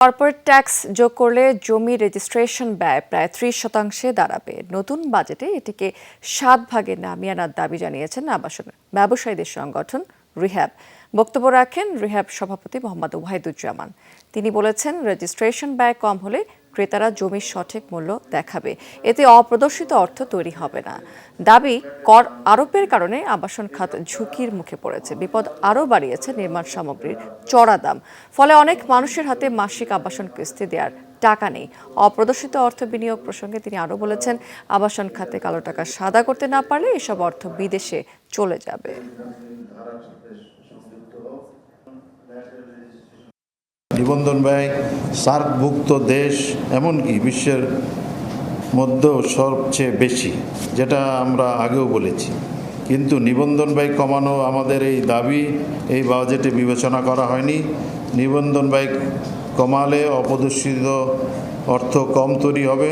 Corporate tax যোগ করলে জমি রেজিস্ট্রেশন ব্যয় প্রায় ত্রিশ শতাংশে দাঁড়াবে। নতুন বাজেটে এটিকে সাত ভাগে নামিয়ে আনার দাবি জানিয়েছেন আবাসন ব্যবসায়ীদের সংগঠন রিহ্যাব। বক্তব্য রাখেন রিহ্যাব সভাপতি মোহাম্মদ ওয়াহিদুজ্জামান। তিনি বলেছেন, রেজিস্ট্রেশন ব্যয় কম হলে ক্রেতারা জমির সঠিক মূল্য দেখাবে। এতে অপ্রদর্শিত অর্থ তৈরি হবে না। দাবি, কর আরোপের কারণে আবাসন খাত ঝুঁকির মুখে পড়েছে। বিপদ আরও বাড়িয়েছে নির্মাণ সামগ্রীর চড়া দাম। ফলে অনেক মানুষের হাতে মাসিক আবাসন কিস্তি দেওয়ার টাকা নেই। অপ্রদর্শিত অর্থ বিনিয়োগ প্রসঙ্গে তিনি আরও বলেছেন, আবাসন খাতে কালো টাকা সাদা করতে না পারলে এসব অর্থ বিদেশে চলে যাবে। নিবন্ধন ব্যয়, সার্কভুক্ত দেশ, এমনকি বিশ্বের মধ্যেও সবচেয়ে বেশি, যেটা আমরা আগেও বলেছি। কিন্তু নিবন্ধন ব্যয় কমানো আমাদের এই দাবি, এই বাজেটে বিবেচনা করা হয়নি। নিবন্ধন ব্যয় কমালে অপদূষিত অর্থ কম তৈরি হবে।